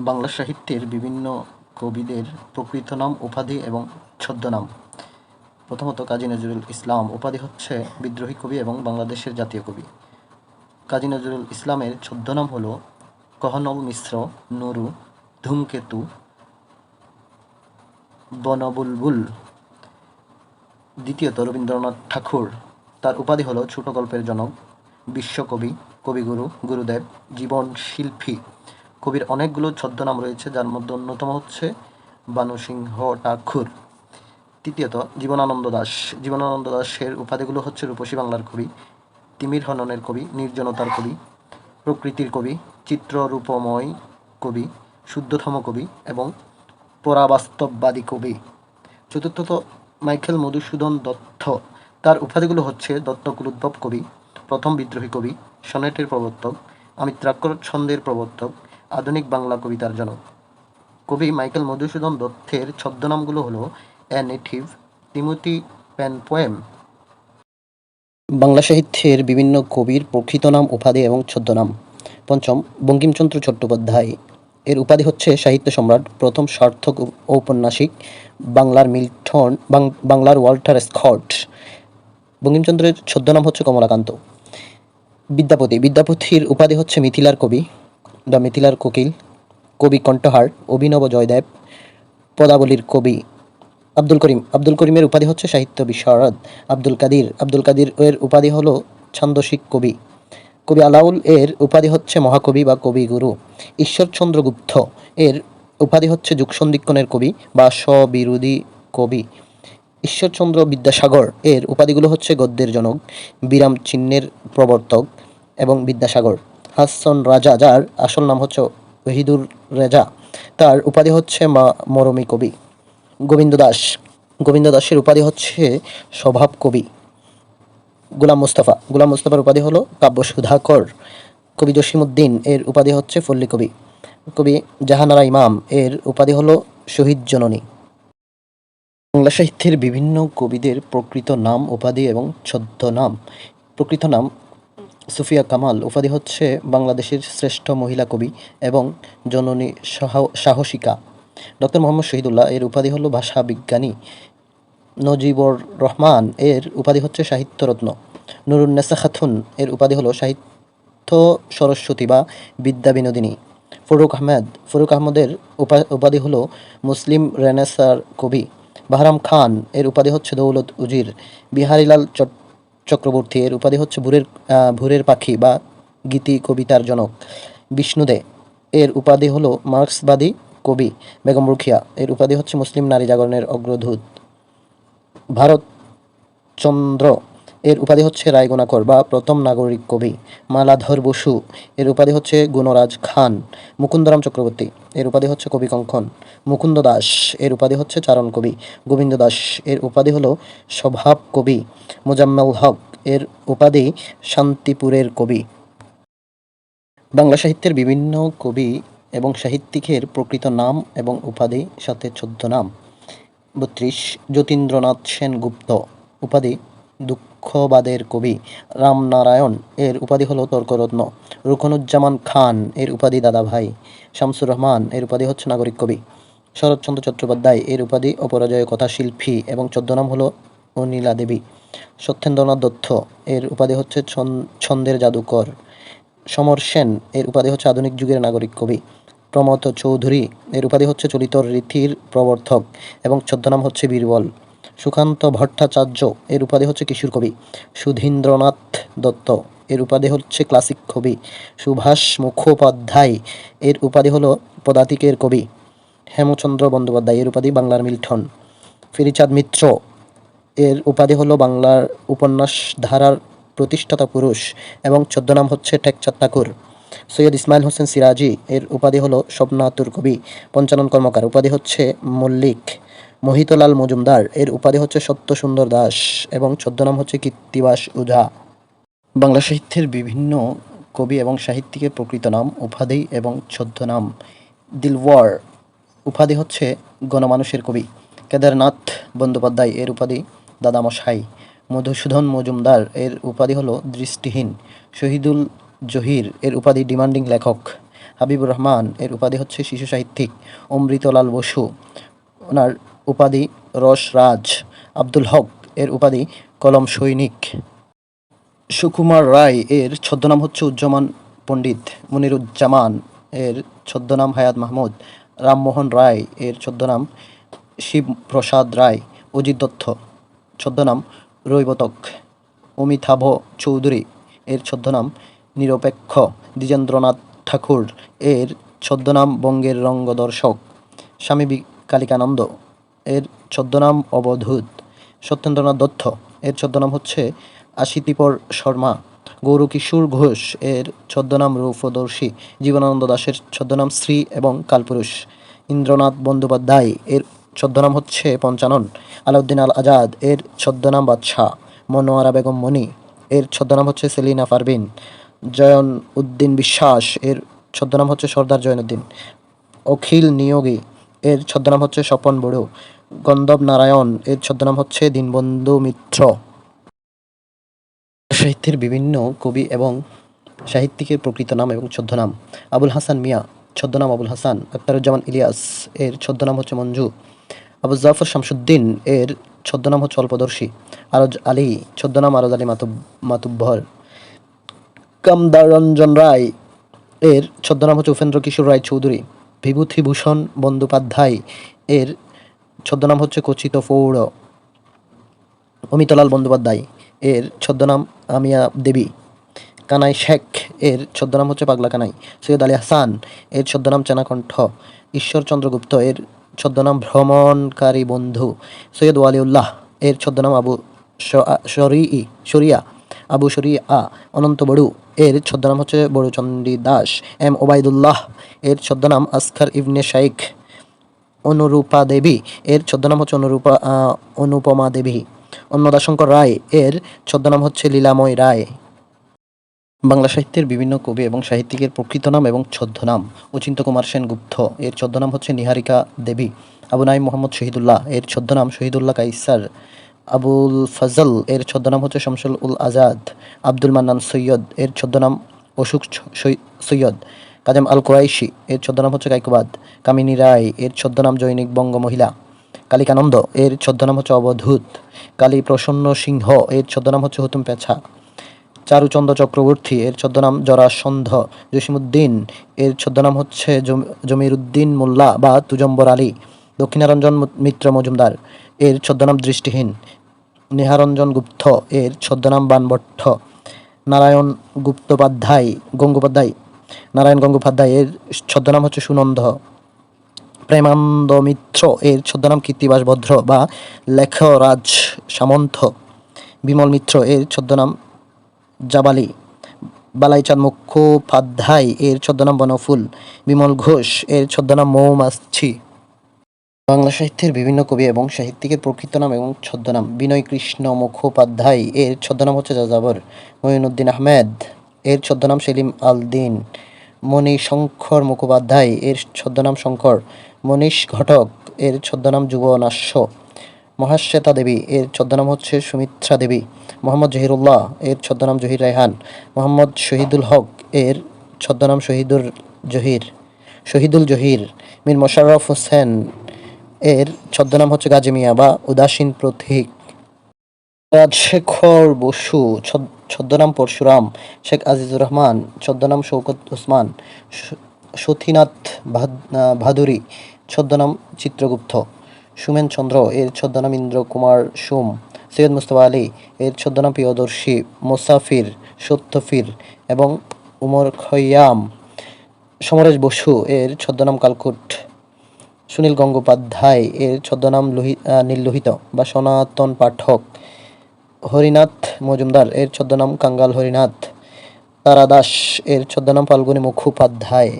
বাংলা সাহিত্যের বিভিন্ন কবিদের প্রকৃত নাম, উপাধি এবং ছদ্মনাম। প্রথমত কাজী নজরুল ইসলাম। উপাধি হচ্ছে বিদ্রোহী কবি এবং বাংলাদেশের জাতীয় কবি। কাজী নজরুল ইসলামের ছদ্মনাম হল কহনল মিশ্র, নুরু, ধূমকেতু, বনবুলবুল। দ্বিতীয়ত রবীন্দ্রনাথ ঠাকুর। তার উপাধি হলো ছোট গল্পের জনক, বিশ্বকবি, কবিগুরু, গুরুদেব জীবন শিল্পী কবির অনেকগুলো ছদ্মনাম রয়েছে, যার মধ্যে অন্যতম হচ্ছে বানুসিংহ ঠাকুর। তৃতীয়ত, জীবনানন্দ দাস। জীবনানন্দ দাসের উপাধিগুলো হচ্ছে রূপসী বাংলার কবি, তিমির হননের কবি, নির্জনতার কবি, প্রকৃতির কবি, চিত্ররূপময় কবি, শুদ্ধতম কবি এবং পরাবাস্তববাদী কবি। চতুর্থত, মাইকেল মধুসূদন দত্ত। তার উপাধিগুলো হচ্ছে দত্তকুলোদ্ভব কবি, প্রথম বিদ্রোহী কবি, সনেটের প্রবর্তক, অমিত্রাক্ষর ছন্দের প্রবর্তক আধুনিক বাংলা কবিতার জনক। কবি মাইকেল মধুসূদন দত্তের ছদ্মনামগুলো হলো a native Timothy pen poem Bangla সাহিত্যের বিভিন্ন কবির প্রকৃত নাম, উপাধি এবং ছদ্মনাম। পঞ্চম, বঙ্কিমচন্দ্র চট্টোপাধ্যায়। এর উপাধি হচ্ছে সাহিত্য সম্রাট, প্রথম সার্থক ঔপন্যাসিক বাংলার মিল্টন বাংলার ওয়াল্টার স্কট। বঙ্কিমচন্দ্রের ছদ্মনাম হচ্ছে কমলাকান্ত। বিদ্যাপতি, বিদ্যাপতির উপাধি হচ্ছে মিথিলার কবি। দ্য মিথিলার কোকিল, কবি কণ্ঠহার, অভিনব জয়দেব, পদাবলীর কবি আব্দুল করিম। আব্দুল করিমের উপাধি হচ্ছে সাহিত্য বিশারদ। আব্দুল কাদির আব্দুল কাদির এর উপাধি হলো ছান্দসিক কবি। কবি আলাউল এর উপাধি হচ্ছে মহাকবি বা কবিগুরু ঈশ্বরচন্দ্র গুপ্ত এর উপাধি হচ্ছে যুগসন্ধিক্ষণের কবি বা স্ববিরোধী কবি। ঈশ্বরচন্দ্র বিদ্যাসাগর এর উপাধিগুলো হচ্ছে গদ্যের জনক, বিরাম চিহ্নের প্রবর্তক এবং বিদ্যাসাগর। হাসন রাজা, যার আসল নাম হচ্ছে ওহিদুর রেজা, তার উপাধি হচ্ছে মা মরমী কবি গোবিন্দ দাস। গোবিন্দ দাসের উপাধি হচ্ছে স্বভাব কবি গুলাম মুস্তাফা। গুলাম মুস্তাফার উপাধি হলো কাব্য সুধাকর। কবি জসিমুদ্দিন এর উপাধি হচ্ছে ফল্লী কবি। কবি জাহানারা ইমাম, এর উপাধি হলো শহীদ জননী। বাংলা সাহিত্যের বিভিন্ন কবিদের প্রকৃত নাম, উপাধি এবং ছদ্মনাম। প্রকৃত নাম সুফিয়া কামাল উপাধি হচ্ছে বাংলাদেশের শ্রেষ্ঠ মহিলা কবি এবং জননী সাহ- সাহসিকা। ডক্টর মোহাম্মদ শহীদুল্লাহ এর উপাধি হলো ভাষা বিজ্ঞানী নজিবুর রহমান এর উপাধি হচ্ছে সাহিত্যরত্ন। নুরুন্নেসা খাতুন এর উপাধি হলো সাহিত্য সরস্বতী বা বিদ্যা বিনোদিনী। ফরুক আহমেদ, ফরুক আহমদের উপা- উপাধি হলো মুসলিম রেনেসার কবি। বাহরাম খান এর উপাধি হচ্ছে দৌলত উজির। বিহারীলাল চট- চক্রবর্তী এর উপাধি হচ্ছে ভুরের ভুরের পাখি বা গীতি কবিতার জনক। বিষ্ণুদে, এর উপাধি হলো মার্ক্সবাদী কবি বেগম রুখিয়া। এর উপাধি হচ্ছে মুসলিম নারী জাগরণের অগ্রদূত। ভারতচন্দ্র এর উপাধি হচ্ছে রায়গুণাকর বা প্রথম নাগরিক কবি মালাধর বসু। এর উপাধি হচ্ছে গুণরাজ খান, মুকুন্দরাম চক্রবর্তী। এর উপাধি হচ্ছে কবি কঙ্কন, মুকুন্দ দাস। এর উপাধি হচ্ছে চারণ কবি গোবিন্দ দাস। এর উপাধি হলো স্বভাব কবি মোজাম্মেল হক। এর উপাধি শান্তিপুরের কবি। বাংলা সাহিত্যের বিভিন্ন কবি এবং সাহিত্যিকের প্রকৃত নাম এবং উপাধি সাথে ছদ্মনাম। বত্রিশ, যতীন্দ্রনাথ সেনগুপ্ত। উপাধি দুঃখবাদের কবি রামনারায়ণ, এর উপাধি হলো তর্করত্ন। রুকনুজ্জামান খান, এর উপাধি দাদা ভাই। শামসুর রহমান, এর উপাধি হচ্ছে নাগরিক কবি। শরৎচন্দ্র চট্টোপাধ্যায়, এর উপাধি অপরাজয় কথাশিল্পী এবং ছদ্মনাম হলো অনিলা দেবী। সত্যেন্দ্রনাথ দত্ত, এর উপাধি হচ্ছে ছন- ছন্দের জাদুকর। সমর সেন, এর উপাধি হচ্ছে আধুনিক যুগের নাগরিক কবি। প্রমথ চৌধুরী, এর উপাধি হচ্ছে চলিত রীতির প্রবর্তক এবং ছদ্মনাম হচ্ছে বীরবল। সুকান্ত ভট্টাচার্য, এর উপাধি হচ্ছে কিশোর কবি। সুধীন্দ্রনাথ দত্ত, এর উপাধি হচ্ছে ক্লাসিক কবি। সুভাষ মুখোপাধ্যায়, এর উপাধি হলো পদাতিকের কবি। হেমচন্দ্র বন্দ্যোপাধ্যায়, এর উপাধি বাংলার মিল্টন। ফিরিচাঁদ মিত্র, এর উপাধি হলো বাংলার উপন্যাস ধারার প্রতিষ্ঠাতা পুরুষ এবং ছদ্মনাম হচ্ছে টেকচাঁদ ঠাকুর। সৈয়দ ইসমাইল হোসেন সিরাজি, এর উপাধি হলো স্বপ্নাতুর কবি। পঞ্চানন কর্মকার, উপাধি হচ্ছে মল্লিক। মোহিতলাল মজুমদার। এর উপাধি হচ্ছে সত্য সুন্দর দাস এবং ছদ্মনাম হচ্ছে কীর্তিবাস উঝা। বাংলা সাহিত্যের বিভিন্ন কবি এবং সাহিত্যিকের প্রকৃত নাম, উপাধি এবং ছদ্মনাম দিলওয়ার উপাধি হচ্ছে গণমানুষের কবি। কেদারনাথ বন্দ্যোপাধ্যায় এর উপাধি দাদামশাই। মধুসূদন মজুমদার এর উপাধি হলো দৃষ্টিহীন। শহীদুল জহির এর উপাধি ডিমান্ডিং লেখক। হাবিবুর রহমান এর উপাধি হচ্ছে শিশু সাহিত্যিক। অমৃতলাল বসু, ওনার উপাধি রসরাজ আব্দুল হক, এর উপাধি কলম সৈনিক। সুকুমার রায়, এর ছদ্মনাম হচ্ছে উজ্জমান পণ্ডিত মনিরুজ্জামান, এর ছদ্মনাম হায়াত মাহমুদ রামমোহন রায়, এর ছদ্মনাম শিবপ্রসাদ রায়, অজিত দত্ত, ছদ্মনাম রৈবতক, অমিতাভ চৌধুরী, এর ছদ্মনাম নিরপেক্ষ দ্বিজেন্দ্রনাথ ঠাকুর, এর ছদ্মনাম বঙ্গের রঙ্গদর্শক স্বামী বিকালিকানন্দ। এর ছদ্মনাম অবধূত। সত্যেন্দ্রনাথ দত্ত। এর ছদ্মনাম হচ্ছে আশিতিপর শর্মা। গৌরকিশোর ঘোষ এর ছদ্মনাম রূপদর্শী। জীবনানন্দ দাশের ছদ্মনাম শ্রী এবং কালপুরুষ। ইন্দ্রনাথ বন্দ্যোপাধ্যায় এর ছদ্মনাম হচ্ছে পঞ্চানন। আলাউদ্দিন আল আজাদ এর ছদ্মনাম বাদশাহ। মনোয়ারা বেগম মণি এর ছদ্মনাম হচ্ছে সেলিনা পারভিন। জয়ন উদ্দিন বিশ্বাস এর ছদ্মনাম হচ্ছে সর্দার জয়নুদ্দিন অখিল নিয়োগী এর ছদ্মনাম হচ্ছে স্বপন বড়ু। গন্ধব নারায়ণ, এর ছদ্মনাম হচ্ছে দীনবন্ধু মিত্র। সাহিত্যের বিভিন্ন কবি এবং সাহিত্যিকের প্রকৃত নাম এবং ছদ্মনাম। আবুল হাসান মিয়া, ছদ্মনাম আবুল হাসান। আখতারুজ্জামান ইলিয়াস, এর ছদ্মনাম হচ্ছে মঞ্জু। আবু জাফর শামসুদ্দিন, এর ছদ্মনাম হচ্ছে অল্পদর্শী। আরজ আলী, ছদ্মনাম আরজ আলী মাতুব, মাতুব্বর। কামদারঞ্জন রায়, এর ছদ্মনাম হচ্ছে উপেন্দ্র কিশোর রায় চৌধুরী বিভূতিভূষণ বন্দ্যোপাধ্যায় এর ছদ্মনাম হচ্ছে কচিত ফৌড় অমিতলাল বন্দ্যোপাধ্যায় এর ছদ্মনাম আমিয়া দেবী। কানাই শেখ এর ছদ্মনাম হচ্ছে পাগলা কানাই সৈয়দ আলী হাসান এর ছদ্মনাম চেনাকণ্ঠ। ঈশ্বরচন্দ্র গুপ্ত এর ছদ্মনাম ভ্রমণকারী বন্ধু। সৈয়দ ওয়ালিউল্লাহ এর ছদ্মনাম আবু শরিই শরিয়া। আবু আ অনন্ত বড়ু। এর ছদ্মনাম হচ্ছে বড়ুচন্ডী দাস এম ওবায়দুল্লাহ, এর ছদ্মনাম আসখার ইবনে শাইখ। অনুরূপা দেবী, এর ছদ্মনাম হচ্ছে অনুরূপা অনুপমা দেবী। অন্নদাশঙ্কর রায়, এর ছদ্মনাম হচ্ছে লীলাময় রায়। বাংলা সাহিত্যের বিভিন্ন কবি এবং সাহিত্যিকের প্রকৃত নাম এবং ছদ্মনাম। অচিন্ত কুমার সেনগুপ্ত, এর ছদ্মনাম হচ্ছে নিহারিকা দেবী। আবু নাইম মোহাম্মদ শহীদুল্লাহ, এর ছদ্মনাম শহীদুল্লাহ কাইসার। আবুল ফজল, এর ছদ্মনাম হচ্ছে শামসুল উল আজাদ, আব্দুল মান্নান সৈয়দ, এর ছদ্মনাম অশোক ছ- সৈয়দ, কাজেম আল কোরাইশি, এর ছদ্মনাম হচ্ছে কাইকোবাদ, কামিনী রায়, এর ছদ্মনাম জৈনিক বঙ্গ মহিলা কালিকানন্দ এর ছদ্মনাম হচ্ছে অবধূত, কালী প্রসন্ন সিংহ, এর ছদ্মনাম হচ্ছে হুতুম পেছা চারুচন্দ্র চক্রবর্তী, এর ছদ্মনাম জরাসন্ধ জসিমুদ্দিন এর ছদ্মনাম হচ্ছে জম- জমিরুদ্দিন মোল্লা বা তুজম্বর আলী দক্ষিণারঞ্জন মিত্র মজুমদার, এর ছদ্মনাম দৃষ্টিহীন। নেহারঞ্জন গুপ্ত, এর ছদ্মনাম বানভট্ট। নারায়ণ গুপ্তোপাধ্যায়, গঙ্গোপাধ্যায়। নারায়ণ গঙ্গোপাধ্যায়, এর ছদ্মনাম হচ্ছে সুনন্দ। প্রেমানন্দ মিত্র, এর ছদ্মনাম কীর্তিবাস ভদ্র বা লেখরাজ সামন্ত। বিমল মিত্র, এর ছদ্মনাম জাবালি। বালাইচাঁদ মুখোপাধ্যায়, এর ছদ্মনাম বনফুল। বিমল ঘোষ, এর ছদ্মনাম মৌমাছি। বাংলা সাহিত্যের বিভিন্ন কবি এবং সাহিত্যিকের প্রকৃত নাম এবং ছদ্মনাম। বিনয় কৃষ্ণ মুখোপাধ্যায়, এর ছদ্মনাম হচ্ছে যাযাবর। মঈনুদ্দিন আহমেদ, এর ছদ্মনাম সেলিম আল দিন। মণি শঙ্কর মুখোপাধ্যায়, এর ছদ্মনাম শঙ্কর। মনীষ ঘটক, এর ছদ্মনাম যুবনাশ্য মহাশ্বেতা দেবী, এর ছদ্মনাম হচ্ছে সুমিত্রা দেবী। মোহাম্মদ জহিরুল্লাহ, এর ছদ্মনাম জহির রায়হান। মোহাম্মদ শহীদুল হক, এর ছদ্মনাম শহীদুর জহির। শহীদুল জহির। মীর মোশাররফ হোসেন এর ছদ্মনাম হচ্ছে গাজী মিয়া বা উদাসীন প্রতীক। রাজশেখর বসু, ছদ- ছদ্মনাম পরশুরাম, শেখ আজিজুর রহমান, ছদ্মনাম শৌকত ওসমান সতীনাথ ভাদুরী, ছদ্মনাম চিত্রগুপ্ত, সুমেন চন্দ্র, এর ছদ্মনাম ইন্দ্র কুমার সোম, সৈয়দ মুস্তফা আলী, এর ছদ্মনাম প্রিয়দর্শী, মোসাফির, সত্যফির এবং উমর খৈয়াম। সমরেশ বসু, এর ছদ্মনাম কালকুট সুনীল গঙ্গোপাধ্যায় এর ছদ্মনাম নীললোহিত বা সনাতন পাঠক হরিনাথ মজুমদার এর ছদ্মনাম কাঙ্গাল হরিনাথ। তারা দাস এর ছদ্মনাম ফাল্গুনী মুখোপাধ্যায়।